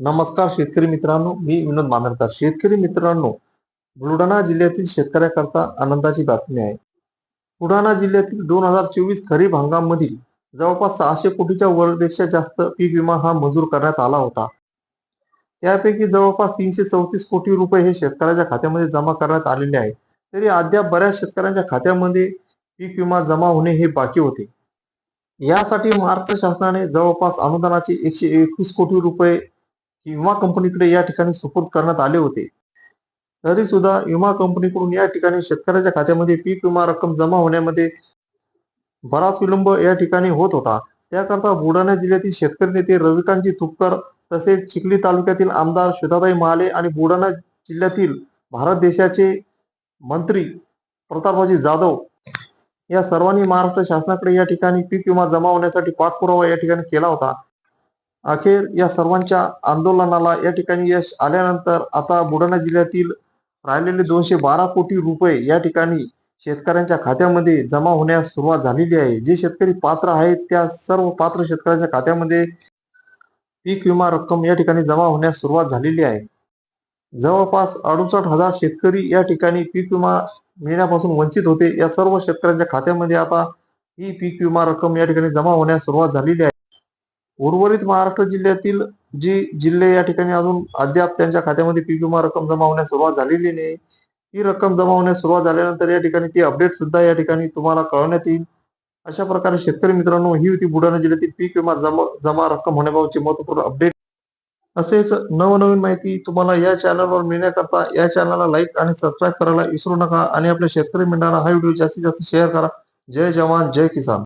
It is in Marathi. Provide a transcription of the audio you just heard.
नमस्कार शेतकरी मित्रांनो मी विनोद मानरकर. शेतकरी मित्रांनो बुलढाणा जिल्ह्यातील शेतकऱ्याकरता आनंदाची बातमी आहे. बुलढाणा जिल्ह्यातील दोन हजार चोवीस खरीप हंगाम मधील जवळपास सहाशे कोटीच्या वरपेक्षा जास्त पीक विमा हा मंजूर करण्यात आला होता. त्यापैकी जवळपास तीनशे चौतीस कोटी रुपये हे शेतकऱ्याच्या खात्यामध्ये जमा करण्यात आलेले आहे तरी अद्याप बऱ्याच शेतकऱ्यांच्या खात्यामध्ये पीक विमा जमा होणे हे बाकी होते. यासाठी महाराष्ट्र शासनाने जवळपास अनुदानाचे एकशे एकवीस कोटी रुपये विमा कंपनीकडे या ठिकाणी सुपूर्द करण्यात आले होते. तरी सुद्धा विमा कंपनीकडून या ठिकाणी शेतकऱ्याच्या खात्यामध्ये पीक विमा रक्कम जमा होण्यामध्ये बराच विलंब या ठिकाणी होत होता. त्याकरता बुलढाणा जिल्ह्यातील शेतकरी नेते रविकांतजी तुपकर तसेच चिखली तालुक्यातील आमदार श्वेताताई महाले आणि बुलढाणा जिल्ह्यातील भारत देशाचे मंत्री प्रतापरावजी जाधव या सर्वांनी महाराष्ट्र शासनाकडे या ठिकाणी पीक विमा जमा होण्यासाठी पाठपुरावा या ठिकाणी केला होता. अखेर या सर्वांच्या आंदोलनाला या ठिकाणी यश आल्यानंतर आता बुलढाणा जिल्ह्यातील राहिलेले दोनशे बारा कोटी रुपये या ठिकाणी शेतकऱ्यांच्या खात्यामध्ये जमा होण्यास सुरुवात झालेली आहे. जे शेतकरी पात्र आहेत त्या सर्व पात्र शेतकऱ्यांच्या खात्यामध्ये पीक विमा रक्कम या ठिकाणी जमा होण्यास सुरुवात झालेली आहे. जवळपास अडुसष्ट हजार शेतकरी या ठिकाणी पीक विमा मिळण्यापासून वंचित होते. या सर्व शेतकऱ्यांच्या खात्यामध्ये आता ही पीक विमा रक्कम या ठिकाणी जमा होण्यास सुरुवात झालेली आहे. उर्वरित महाराष्ट्र जिल्ह्यातील जी जिल्हे या ठिकाणी अजून अद्याप त्यांच्या खात्यामध्ये पीक विमा रक्कम जमा होण्यास सुरुवात झालेली नाही ती रक्कम जमा होण्यास सुरुवात झाल्यानंतर या ठिकाणी ती अपडेट सुद्धा या ठिकाणी तुम्हाला कळवण्यात येईल. अशा प्रकारे शेतकरी मित्रांनो ही होती बुलढाणा जिल्ह्यातील पीक विमा जमा जमा रक्कम होण्याबाबतची महत्त्वपूर्ण अपडेट असेच नवनवीन माहिती तुम्हाला या चॅनलवर मिळण्याकरता या चॅनलला लाईक आणि सबस्क्राईब करायला विसरू नका आणि आपल्या शेतकरी मित्रांना हा व्हिडिओ जास्तीत जास्त शेअर करा. जय जवान जय किसान.